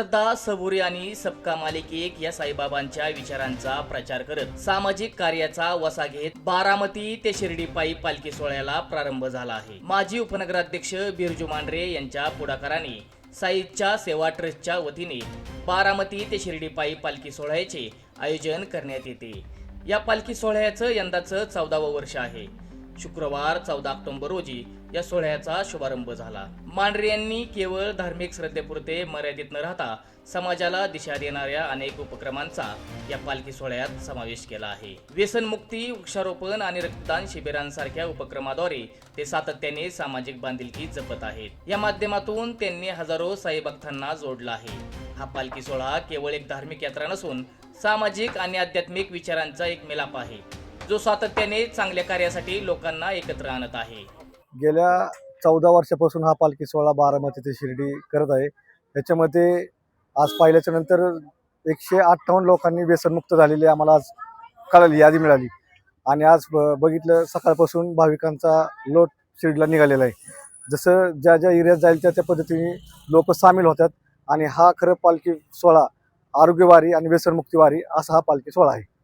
श्रद्धा सबुरी आणि सबका मालिक एक या साईबाबांच्या विचारांचा प्रचार करत सामाजिक कार्याचा वसा घेत बारामती ते शिर्डी पायी पालखी सोहळ्याला प्रारंभ झाला आहे. माजी उपनगराध्यक्ष बिरजू मांढरे यांच्या पुढाकाराने साईच्या सेवा ट्रस्टच्या वतीने बारामती ते शिर्डी पायी पालखी सोहळ्याचे आयोजन करण्यात येते. या पालखी सोहळ्याचं यंदाचं चौदावं वर्ष आहे. शुक्रवार चौदा ऑक्टोबर रोजी या सोहळ्याचा शुभारंभ झाला. मांढरे यांनी केवळ धार्मिक श्रद्धेपुरते मर्यादित न राहता समाजाला दिशा देणाऱ्या अनेक उपक्रमांचा या पालखी सोहळ्यात समावेश केला आहे. व्यसनमुक्ती वृक्षारोपण आणि रक्तदान शिबिरांसारख्या उपक्रमाद्वारे ते सातत्याने सामाजिक बांधिलकी जपत आहेत. या माध्यमातून त्यांनी हजारो साई भक्तांना जोडला आहे. हा पालखी सोहळा केवळ एक धार्मिक यात्रा नसून सामाजिक आणि आध्यात्मिक विचारांचा एक मिलाप आहे. जो सातत्याने चांगल्या कार्यासाठी लोकांना एकत्र आणत आहे. गेल्या चौदा वर्षापासून हा पालखी सोहळा बारामती ते शिर्डी करत आहे. याच्यामध्ये आज पाहिल्याच्या नंतर एकशे अठ्ठावन्न लोकांनी व्यसनमुक्त झालेली आम्हाला आज कळाली यादी मिळाली. आणि आज ब- बघितलं सकाळपासून भाविकांचा लोट शिर्डीला निघालेला आहे. जसं ज्या ज्या एरियात जाईल त्या त्या पद्धतीने लोक सामील होतात. आणि हा खरं पालखी सोहळा आरोग्यवारी आणि व्यसनमुक्तीवारी असा हा पालखी सोहळा आहे.